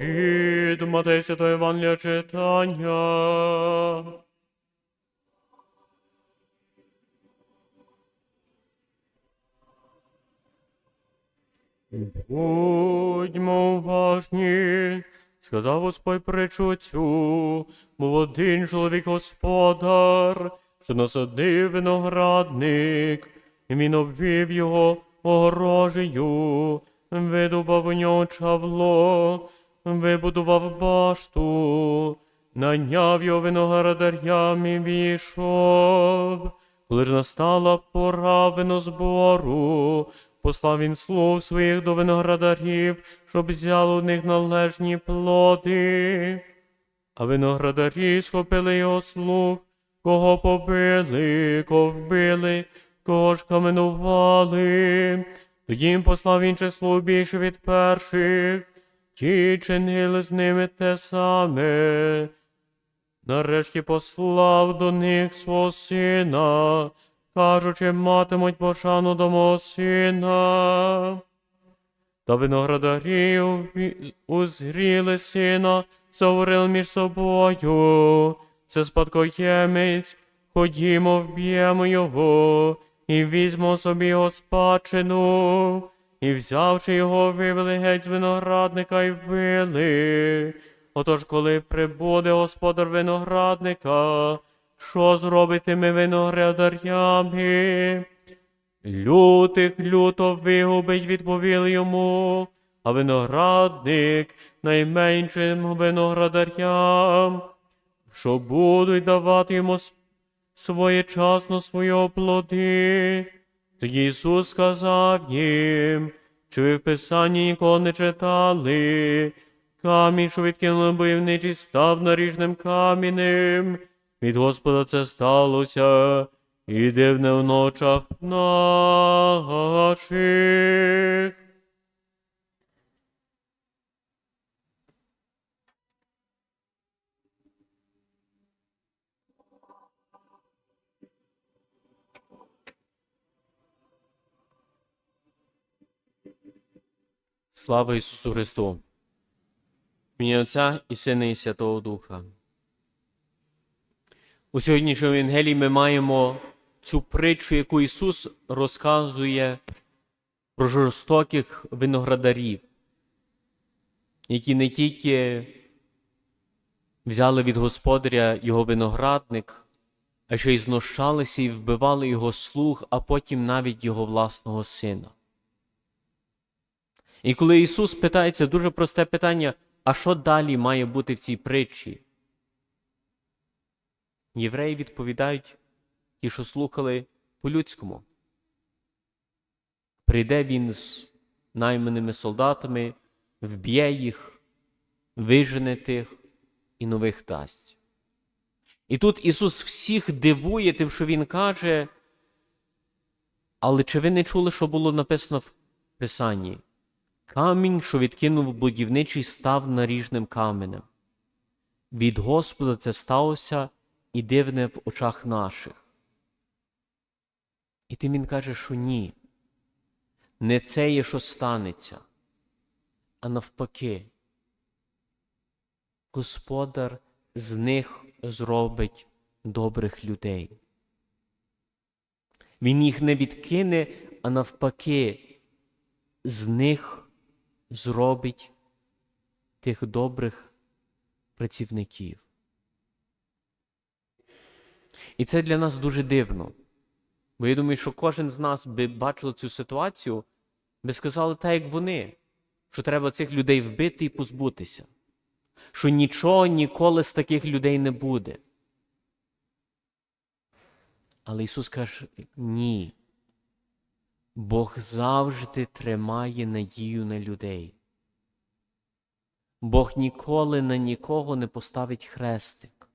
Від Матея Святого Євангелія читання. Будьмо уважні, сказав Господь притчу цю, був один чоловік господар, що насадив виноградник, і він обвів його огорожею, видубав у нього чавло, вибудував башту, наняв його виноградарям і війшов. Коли ж настала пора винозбору, послав він слуг своїх до виноградарів, щоб взяли у них належні плоди. А виноградарі схопили його слуг, кого побили, кого вбили, кого ж каменували. Тоді їм послав інших слуг більше від перших, ті чинили з ними те саме. Нарешті послав до них свого сина, кажучи, матимуть пошану до мого сина. Та виноградарі узріли сина, заговорили між собою. Це спадкоємець, ходімо, вб'ємо його, і візьмо собі його спадщину. І взявши його, вивели геть з виноградника і вбили. Отож, коли прибуде господар виноградника, що зробитиме виноградарями? Лютих люто вигубить, відповіли йому, а виноградник найменшим виноградарям, що будуть давати йому своєчасно свої плоди. Ісус сказав їм, чи ви в Писанні ніколи не читали, камінь, що відкинули бойовничий, став наріжним камінем. Від Господа це сталося, і дивне в ночах наших. Слава Ісусу Христу! Ім'я Отця і Сина і Святого Духа. У сьогоднішньому Євангелії ми маємо цю притчу, яку Ісус розказує про жорстоких виноградарів, які не тільки взяли від господаря його виноградник, а ще й знущалися і вбивали його слуг, а потім навіть його власного сина. І коли Ісус питається дуже просте питання, а що далі має бути в цій притчі? Євреї відповідають, ті, що слухали по-людському. Прийде він з найманими солдатами, вб'є їх, вижене тих і нових дасть. І тут Ісус всіх дивує тим, що Він каже, але чи ви не чули, що було написано в Писанні? Камінь, що відкинув будівничий, став наріжним каменем. Від Господа це сталося і дивне в очах наших. І тим він каже, що ні. Не це є, що станеться, а навпаки. Господар з них зробить добрих людей. Він їх не відкине, а навпаки, з них зробить тих добрих працівників. І це для нас дуже дивно. Бо я думаю, що кожен з нас би бачив цю ситуацію, би сказали так, як вони, що треба цих людей вбити і позбутися, що нічого ніколи з таких людей не буде. Але Ісус каже: ні. Бог завжди тримає надію на людей. Бог ніколи на нікого не поставить хрестик.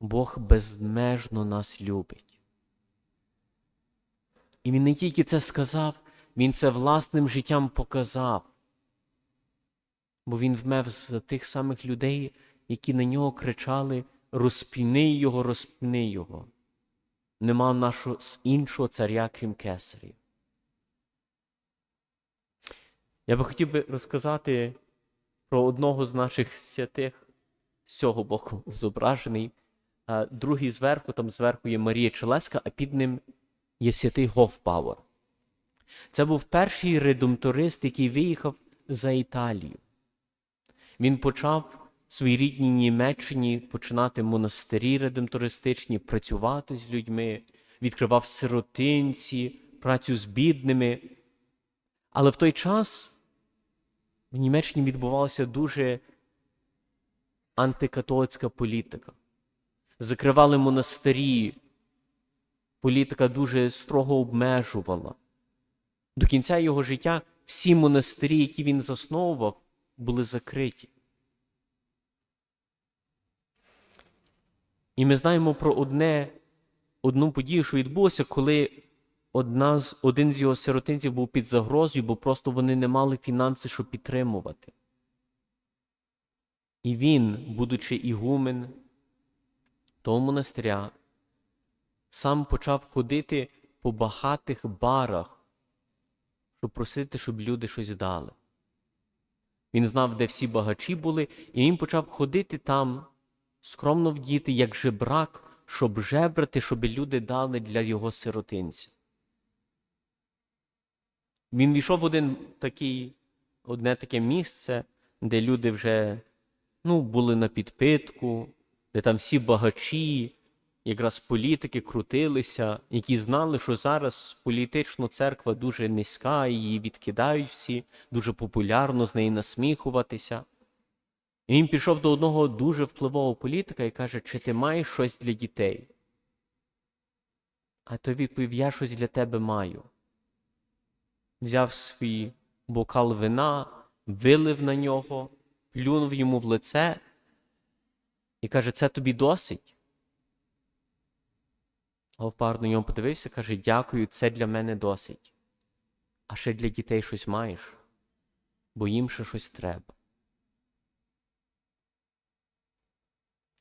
Бог безмежно нас любить. І Він не тільки це сказав, Він це власним життям показав. Бо Він вмер за тих самих людей, які на нього кричали Розпіни його, розпіни його. Нема нашого іншого царя, крім кесарів. Я би хотів би розказати про одного з наших святих з цього боку зображений. Другий зверху, там зверху є Марія Челеска, а під ним є святий Гофпауер. Це був перший редемторист, який виїхав за Італію. Він почав своїй рідній Німеччині починати монастирі редемтористичні, працювати з людьми, відкривав сиротинці, працю з бідними. Але в той час в Німеччині відбувалася дуже антикатолицька політика. Закривали монастирі, політика дуже строго обмежувала. До кінця його життя всі монастирі, які він засновував, були закриті. І ми знаємо про одне, одну подію, що відбулося, коли одна з, один з його сиротинців був під загрозою, бо просто вони не мали фінанси, щоб підтримувати. І він, будучи ігумен того монастиря, сам почав ходити по багатих барах, щоб просити, щоб люди щось дали. Він знав, де всі багачі були, і він почав ходити там, скромно вдіти, як жебрак, щоб жебрати, щоб люди дали для його сиротинця. Він війшов в один такий, одне таке місце, де люди вже ну, були на підпитку, де там всі багачі, якраз політики крутилися, які знали, що зараз політична церква дуже низька, її відкидають всі, дуже популярно з неї насміхуватися. І він пішов до одного дуже впливового політика і каже, чи ти маєш щось для дітей? А той відповів, я щось для тебе маю. Взяв свій бокал вина, вилив на нього, плюнув йому в лице і каже, це тобі досить. Говпар на нього подивився, каже, дякую, це для мене досить. А ще для дітей щось маєш, бо їм ще щось треба.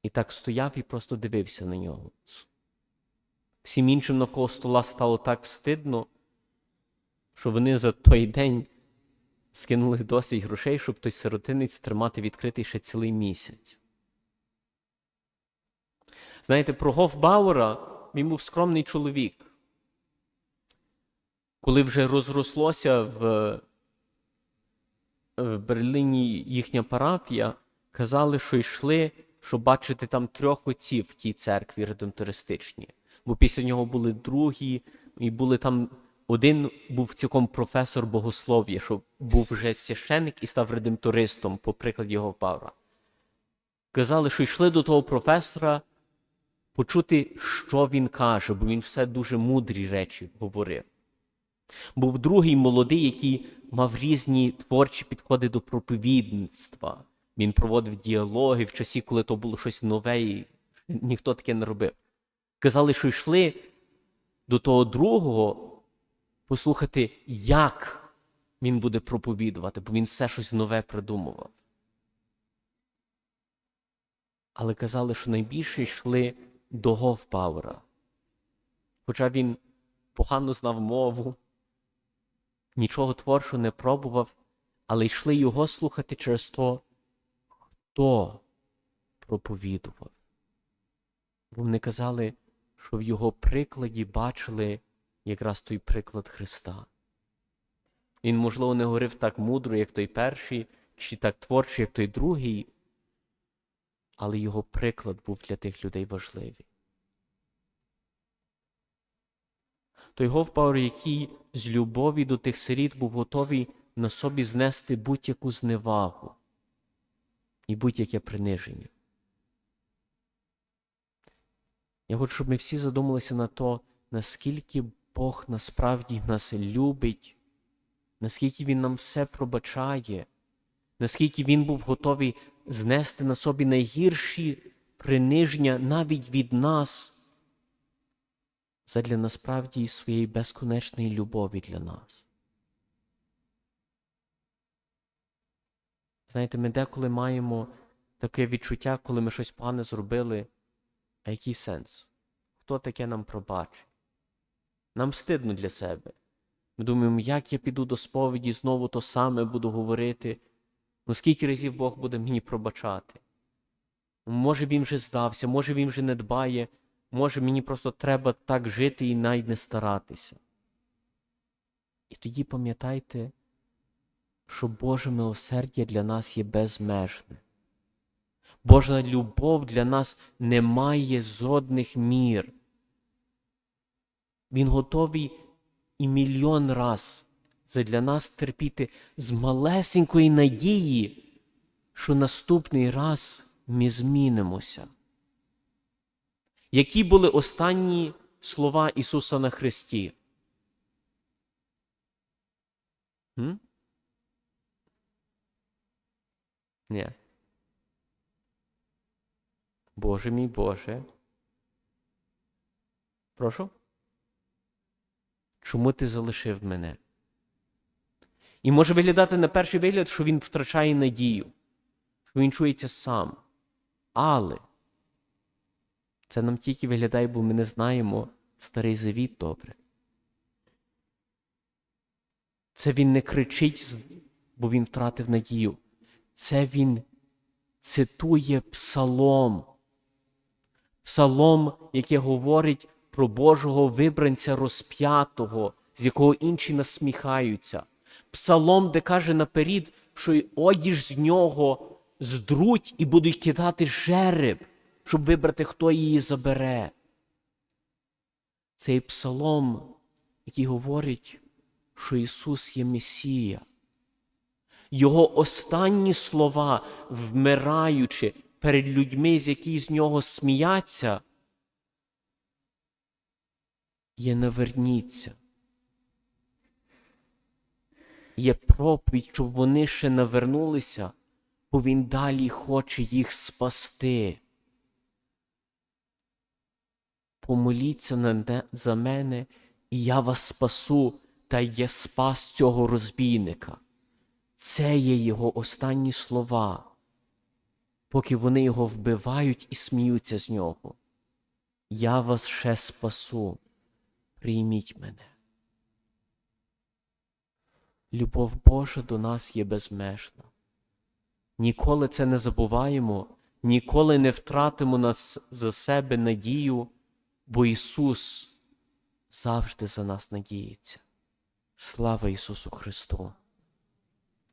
І так стояв і просто дивився на нього. Всім іншим навколо стола стало так встидно, що вони за той день скинули досить грошей, щоб той сиротинець тримати відкритий ще цілий місяць. Знаєте, про Гофбауера він був скромний чоловік. Коли вже розрослося в, в Берліні їхня парафія, казали, що йшли, щоб бачити там трьох отців в тій церкві редемтористичній. Бо після нього були другі, і були там один був цілком професор богослов'я, що був вже священник і став редемтористом, по прикладі його Павла. Казали, що йшли до того професора почути, що він каже, бо він все дуже мудрі речі говорив. Був другий молодий, який мав різні творчі підходи до проповідництва. Він проводив діалоги в часі, коли то було щось нове, і ніхто таке не робив. Казали, що йшли до того другого послухати, як він буде проповідувати, бо він все щось нове придумував. Але казали, що найбільше йшли до Говпауера. Хоча він погано знав мову, нічого творчого не пробував, але йшли його слухати через то, хто проповідував. Бо вони казали, що в його прикладі бачили якраз той приклад Христа. Він, можливо, не говорив так мудро, як той перший, чи так творчо, як той другий, але його приклад був для тих людей важливий. Той Говпауер, який з любові до тих сиріт був готовий на собі знести будь-яку зневагу і будь-яке приниження. Я хочу, щоб ми всі задумалися на то, наскільки Бог насправді нас любить, наскільки Він нам все пробачає, наскільки Він був готовий знести на собі найгірші приниження навіть від нас, задля насправді своєї безконечної любові для нас. Знаєте, ми деколи маємо таке відчуття, коли ми щось погане зробили. А який сенс? Хто таке нам пробачить? Нам стидно для себе. Ми думаємо, як я піду до сповіді, знову то саме буду говорити. Ну скільки разів Бог буде мені пробачати? Може, він вже здався, може він вже не дбає, може мені просто треба так жити і навіть не старатися. І тоді пам'ятайте, що Боже милосердя для нас є безмежне. Божа любов для нас не має жодних мір. Він готовий і мільйон раз задля нас терпіти з малесенької надії, що наступний раз ми змінимося. Які були останні слова Ісуса на Христі? Ні. Боже мій Боже. Прошу? Чому ти залишив мене? І може виглядати на перший вигляд, що він втрачає надію, що він чується сам. Але це нам тільки виглядає, бо ми не знаємо старий завіт добре. Це він не кричить, бо він втратив надію. Це він цитує псалом. Псалом, який говорить про Божого вибранця розп'ятого, з якого інші насміхаються. Псалом, де каже наперед, що й одіж з нього здруть і будуть кидати жереб, щоб вибрати, хто її забере. Цей псалом, який говорить, що Ісус є Месія. Його останні слова, вмираючи перед людьми, з які з нього сміяться, є наверніться. Є проповідь, щоб вони ще навернулися, бо він далі хоче їх спасти. Помоліться за мене, і я вас спасу, та я спас цього розбійника. Це є його останні слова, поки вони його вбивають і сміються з нього. Я вас ще спасу, прийміть мене. Любов Божа до нас є безмежна. Ніколи це не забуваємо, ніколи не втратимо нас за себе надію, бо Ісус завжди за нас надіється. Слава Ісусу Христу!